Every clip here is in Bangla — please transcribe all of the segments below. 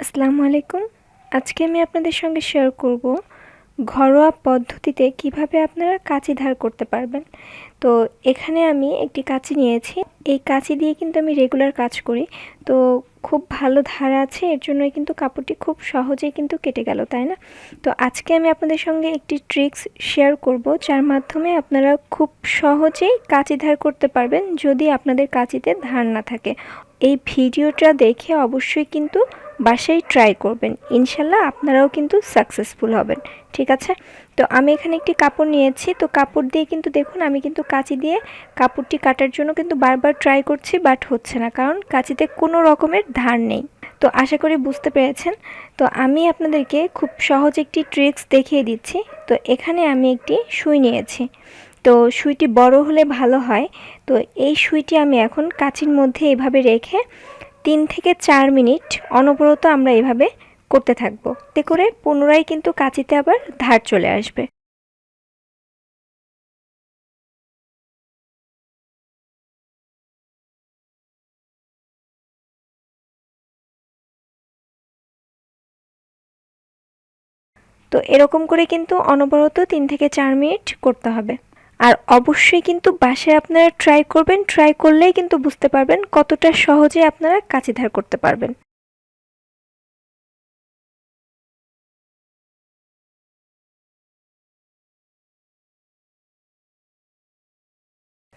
আসসালামু আলাইকুম। আজকে আমি আপনাদের সঙ্গে শেয়ার করব ঘরোয়া পদ্ধতিতে কীভাবে আপনারা কাঁচি ধার করতে পারবেন। তো এখানে আমি একটি কাঁচি নিয়েছি। এই কাঁচি দিয়ে কিন্তু আমি রেগুলার কাজ করি। তো খুব ভালো ধার আছে, এর জন্য কিন্তু কাপড়টি খুব সহজেই কিন্তু কেটে গেল, তাই না? তো আজকে আমি আপনাদের সঙ্গে একটি ট্রিক্স শেয়ার করব, যার মাধ্যমে আপনারা খুব সহজেই কাঁচি ধার করতে পারবেন যদি আপনাদের কাঁচিতে ধার না থাকে। এই ভিডিওটা দেখে অবশ্যই কিন্তু বাসায় ট্রাই করবেন। ইনশাল্লাহ আপনারাও কিন্তু সাকসেসফুল হবেন। ঠিক আছে? তো আমি এখানে একটি কাপড় নিয়েছি। তো কাপড় দিয়ে কিন্তু দেখুন, আমি কিন্তু কাঁচি দিয়ে কাপড়টি কাটার জন্য কিন্তু বারবার ট্রাই করছি বাট হচ্ছে না। কারণ কাঁচিতে কোনো রকমের ধার নেই। তো আশা করি বুঝতে পেরেছেন। তো আমি আপনাদেরকে খুব সহজ একটি ট্রিক্স দেখিয়ে দিচ্ছি। তো এখানে আমি একটি সুই নিয়েছি। তো সুইটি বড় হলে ভালো হয়। তো এই সুইটি আমি এখন কাঁচির মধ্যে এভাবে রেখে তিন থেকে চার মিনিট অনবরত আমরা এভাবে করতে থাকব। তে করে পুনরায় কিন্তু কাঁচিতে আবার ধার চলে আসবে। তো এরকম করে কিন্তু অনবরত তিন থেকে চার মিনিট করতে হবে। আর অবশ্যই কিন্তু বাসায় আপনারা ট্রাই করবেন ট্রাই করলেই কিন্তু বুঝতে পারবেন কতটা সহজে আপনারা কাঁচি ধার করতে পারবেন।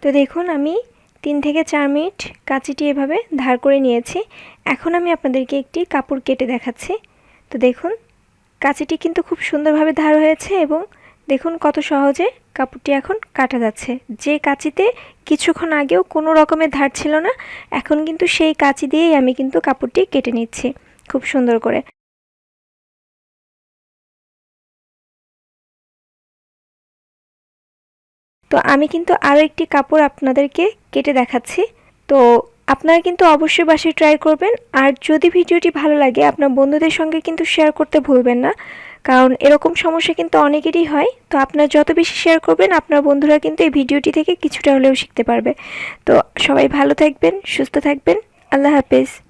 তো দেখুন, আমি তিন থেকে চার মিনিট কাঁচিটি এভাবে ধার করে নিয়েছি। এখন আমি আপনাদেরকে একটি কাপড় কেটে দেখাচ্ছি। তো দেখুন, কাঁচিটি কিন্তু খুব সুন্দরভাবে ধার হয়েছে এবং দেখুন কত সহজে। কাপড়টি এখন কাটা যাচ্ছে। যে কাঁচিতে কিছুক্ষণ আগেও কোনো রকমের ধার ছিল না, এখন কিন্তু সেই কাঁচি দিয়েই আমি কিন্তু কাপড়টি কেটে নিচ্ছি। খুব সুন্দর করে। তো আমি কিন্তু আরও একটি কাপড় আপনাদেরকে কেটে দেখাচ্ছি। তো আপনারা কিন্তু অবশ্যই বাসায় ট্রাই করবেন। আর যদি ভিডিওটি ভালো লাগে, আপনার বন্ধুদের সঙ্গে কিন্তু শেয়ার করতে ভুলবেন না। কারণ এরকম সমস্যা কিন্তু অনেকেরই হয়। তো আপনার যত বেশি শেয়ার করবেন, আপনার বন্ধুরা কিন্তু এই ভিডিওটি থেকে কিছুটা হলেও শিখতে পারবে। তো সবাই ভালো থাকবেন, সুস্থ থাকবেন। আল্লাহ হাফেজ।